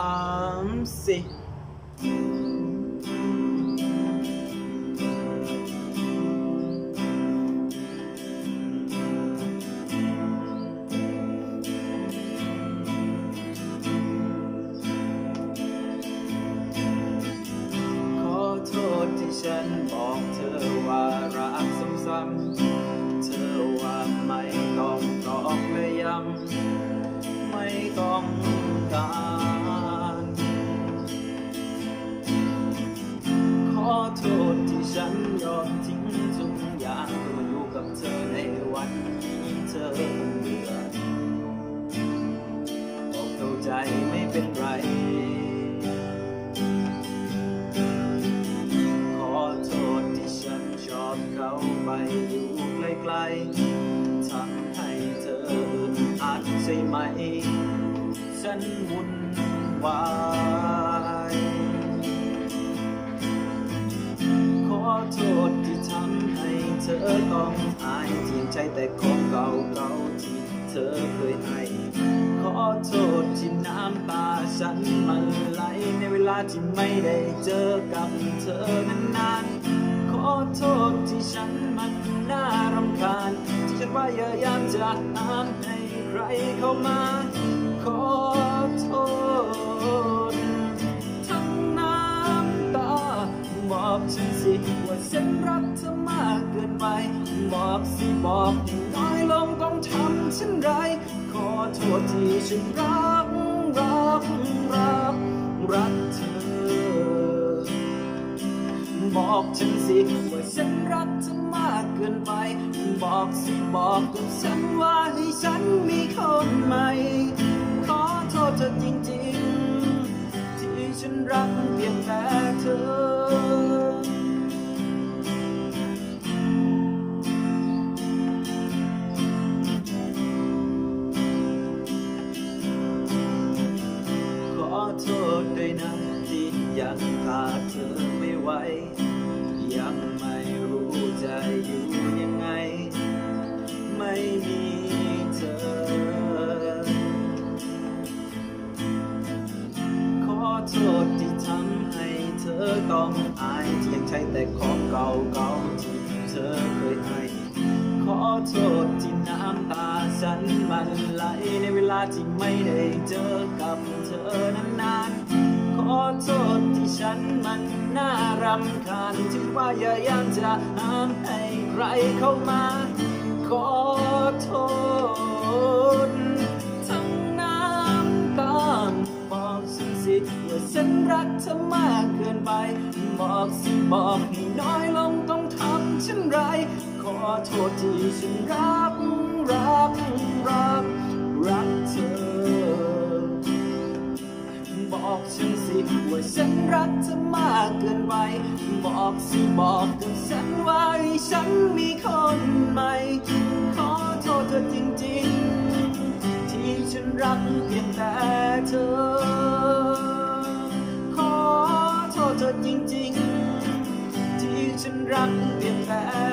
ามสี่ขอโทษที่ฉันบอกเธอว่ารักซ้ำๆ เธอว่าไม่ต้องตอกและย้ำไม่ต้องการ ยอมทิ้งทุกอย่างเพื่ออยู่กับเธอในวันที่เธอเบื่อบอกเข้าใจไม่เป็นไร ขอโทษที่ฉันชอบเขาไปอยู่ไกลๆทำให้เธออึดอัดใช่ไหม ฉันวุ่นวาย อต้องอายที่ยังใช้แต่ของเก่าๆที่เธอเคยให้ ขอโทษที่น้ำตาฉันมันไหลในเวลาที่ไม่ได้เจอกับเธอนานๆ ขอโทษที่ฉันมันน่ารำคาญที่ฉันว่าอย่ายามจะห้ามให้ใครเข้ามา ขอโทษ บอกสิบอกน้อยลงต้องทำฉันไร ขอโทษที่ฉันรัก รัก รัก รักเธอ บอกฉันสิว่าฉันรักเธอมากเกินไป บอกสิบอกกับฉันว่าให้ฉันมีคนใหม่ ขอโทษเธอ โทษด้วยนะที่ยังขาดเธอไม่ไหว ยังไม่รู้จะอยู่ยังไง ไม่มีเธอ ขอโทษที่ทำให้เธอต้องอายที่ยังใช้แต่ของเก่าๆที่เธอเคยให้ขอโทษ ฉันมันไหลในเวลาที่ไม่ได้เจอกับเธอนานๆ ขอโทษที่ฉันมันน่ารำคาญที่ว่าอย่ายังจะห้ามให้ใครเข้ามา ขอโทษ ทั้งน้ำตาบอกฉันสิว่าฉันรักเธอมากเกินไป บอกสิบอกให้น้อยลงต้องทำฉันไร ขอโทษที่ฉันรัก รักรักรักเธอ บอกฉันสิว่าฉันรักเธอมากเกินไป บอกสิบอกกับฉันว่าฉันมีคนใหม่ ขอโทษเธอจริงๆ ที่ฉันรักเพียงแต่เธอ ขอโทษเธอจริงๆ ที่ฉันรักเพียงแต่